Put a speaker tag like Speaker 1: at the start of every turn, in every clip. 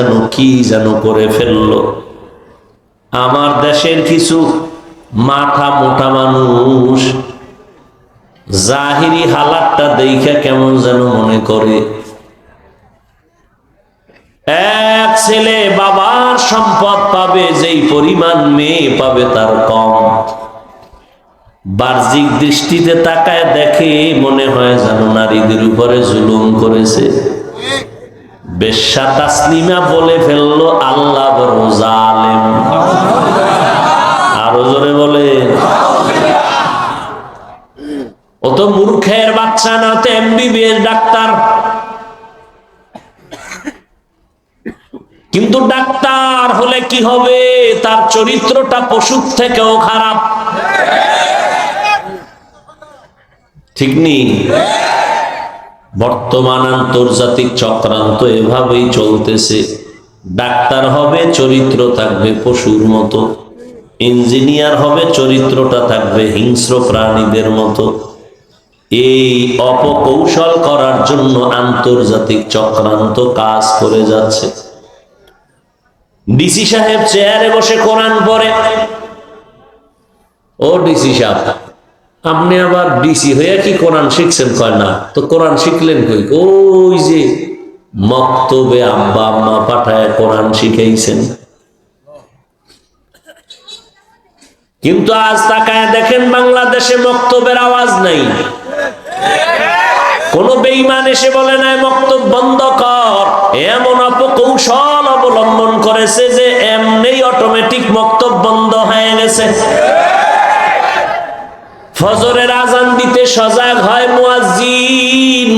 Speaker 1: যেন কি যেন করে ফেলল। আমার দেশের কিছু মাথা মোটা মানুষ জাহিরি হালাতটা দেখা কেমন যেন মনে করে। এক ছেলে বাবার সম্পদ পাবে, যেই পরিমাণ মেয়ে পাবে তার কম। বাহ্যিক দৃষ্টিতে তাকায় দেখে মনে হয় যেন নারীদের উপরে জুলুম করেছে। তাসলিমা বলে ফেলল আল্লাহ বড় আরও জোরে বলে ও তো মূর্খের বাচ্চা না তো এমবিবিএস ডাক্তার। কিন্তু ডাক্তার হলে কি হবে? তার চরিত্রটা পশুর থেকেও খারাপ। ঠিক নেই বর্তমান আন্তর্জাতিক চক্রান্ত এভাবেই চলতেছে। ডাক্তার হবে, চরিত্র থাকবে পশুর মতো। ইঞ্জিনিয়ার হবে, চরিত্রটা থাকবে হিংস্র প্রাণীদের মতো। এই অপকৌশল করার জন্য আন্তর্জাতিক চক্রান্ত কাজ করে যাচ্ছে। ডিসি সাহেব চেয়ারে বসে কোরআন পড়ে। ও ডিসি সাহেব আপনি আবার ডিসি হয়ে কি কোরআন শিখছেন? কয় না। তো কোরআন শিখলেন কই? ওই যে মক্তবে আব্বা আম্মা পাঠায় কোরআন শিখাইছেন। কিন্তু আজ তাকায় দেখেন বাংলাদেশে মক্তবের আওয়াজ নাই। কোন বেইমান এসে বলে নাই, মক্তব বন্ধ কর। এমন অপকৌশল অবলম্বন করেছে যে এমনি অটোমেটিক মক্তব বন্ধ হয়ে গেছে। ফজরের আজান দিতে সজাগ হয় মুয়াজ্জিন।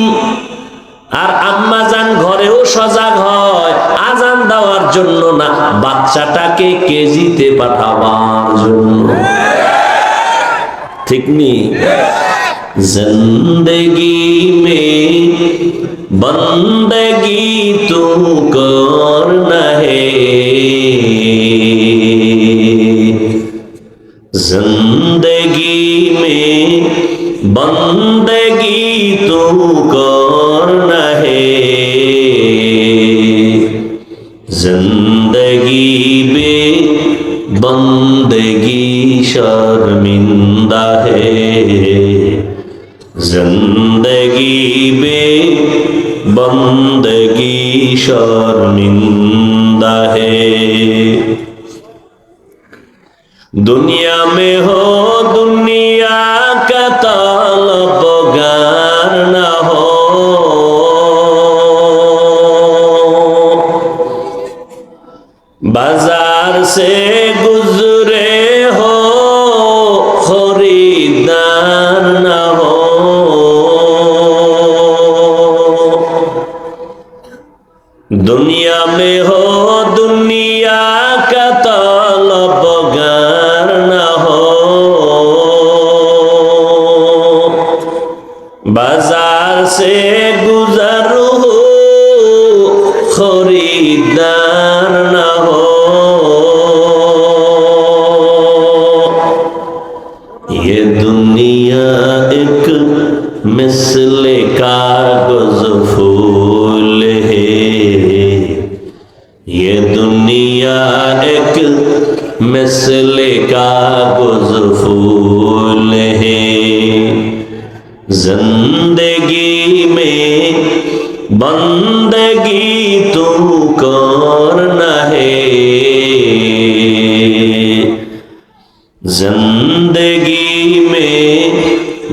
Speaker 1: আর আম্মা জান ঘরেও সজাগ হয়। আজান দেওয়ার জন্য না, বাচ্চাটাকে কেজিতে পাঠাবার জন্য। ঠিক নি? জিন্দগি মে বন্দে बंदगी शर्मिंदा है दुनिया में हो दुनिया का तलबगार न हो बाजार से एक मिसल कागज फूल है जिंदगी में बंदगी तू करना है जिंदगी में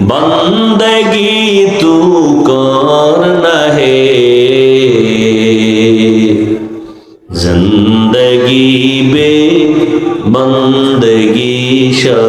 Speaker 1: बंदगी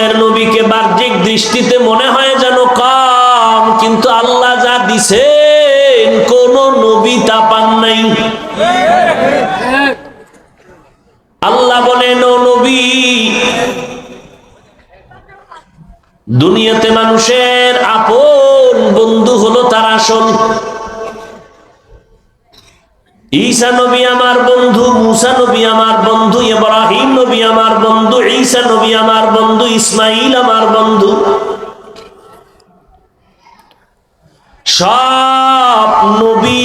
Speaker 1: রহমতের নবীকে বাহ্যিক দৃষ্টিতে মনে হয় যেন কম, কিন্তু আল্লাহ যা দিছেন, কোন নবী তা পান নাই। আল্লাহ বলেন নবী, দুনিয়াতে মানুষের আপন বন্ধু হলো তার আসল। ঈসা নবী আমার বন্ধু, মুসা নবী আমার বন্ধু, ইব্রাহিম নবী আমার বন্ধু, ঈসা নবী আমার বন্ধু ইসমাইল আমার বন্ধু। সব নবী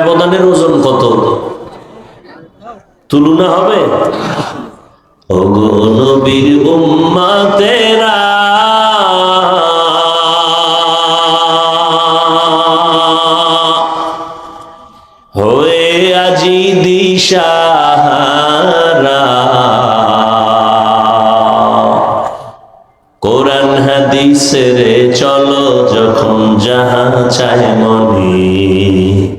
Speaker 1: ব্যবধানের ওজন কত? তুলনা হবে? হয়ে আজি কোরআন হাদিসের চলো যখন যাহা চায় মনে।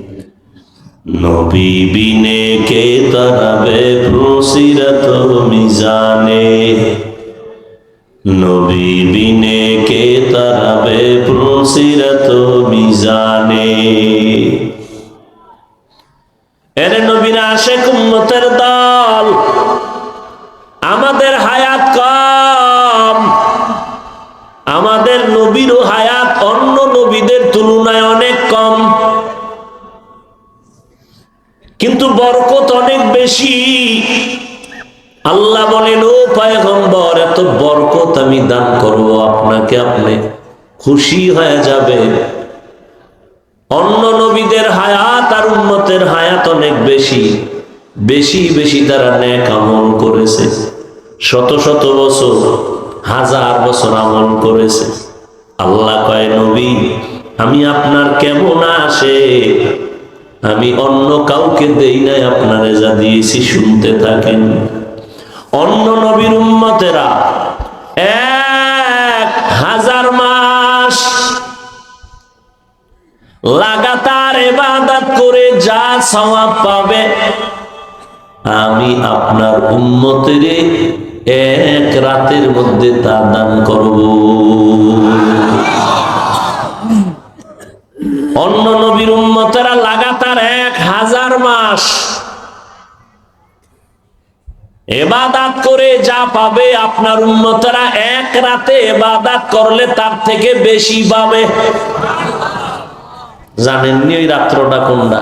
Speaker 1: নবী বিনে কে তারাবে প্রসিরত মিজানে? নবী বিনে কে তারাবে প্রসিরত মিজানে? এর নবীন আশেক কুম্মতের দল বলেন ও পয়গম্বর, এত বরকত আমি দান করব, আপনাকে আপনি খুশি হয়ে যাবে। অন্য নবীদের হায়াত আর উন্মতের হায়াত অনেক বেশি বেশি বেশি তারা ন্যাক আমল করেছে। শত শত বছর, হাজার বছর আমল করেছে। আল্লাহ কয়, নবী, আমি আপনার কেমন আসে? আমি অন্য কাউকে দেই নাই, আপনারে যা দিয়েছি শুনতে থাকেন। অন্য নবীর উম্মতেরা এক হাজার মাস লাগাতার এবাদত করে যা সওয়াব পাবে, আমি আপনার উম্মতের এক রাতের মধ্যে তা দান করব। অন্য নবীর উম্মতেরা লাগাতার এক হাজার মাস এবাদাত করে যা পাবে আপনার উন্মতরা এক রাতে এবাদাত করলে তার থেকে বেশি পাবে। জানেননি ওই রাত্রটা কোনটা?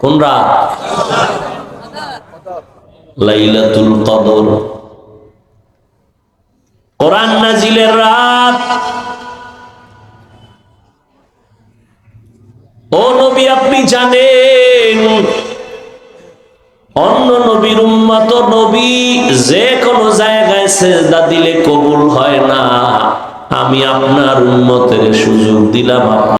Speaker 1: কোন রাত? লাইলাতুল কদর। কোরআন নাজিলের রাত। ও নবী, আপনি জানেন অন্য নবীর উম্মত নবী যে কোনো জায়গায় সেজদা দিলে কবুল হয় না। আমি আপনার উন্মতের সুযোগ দিলাম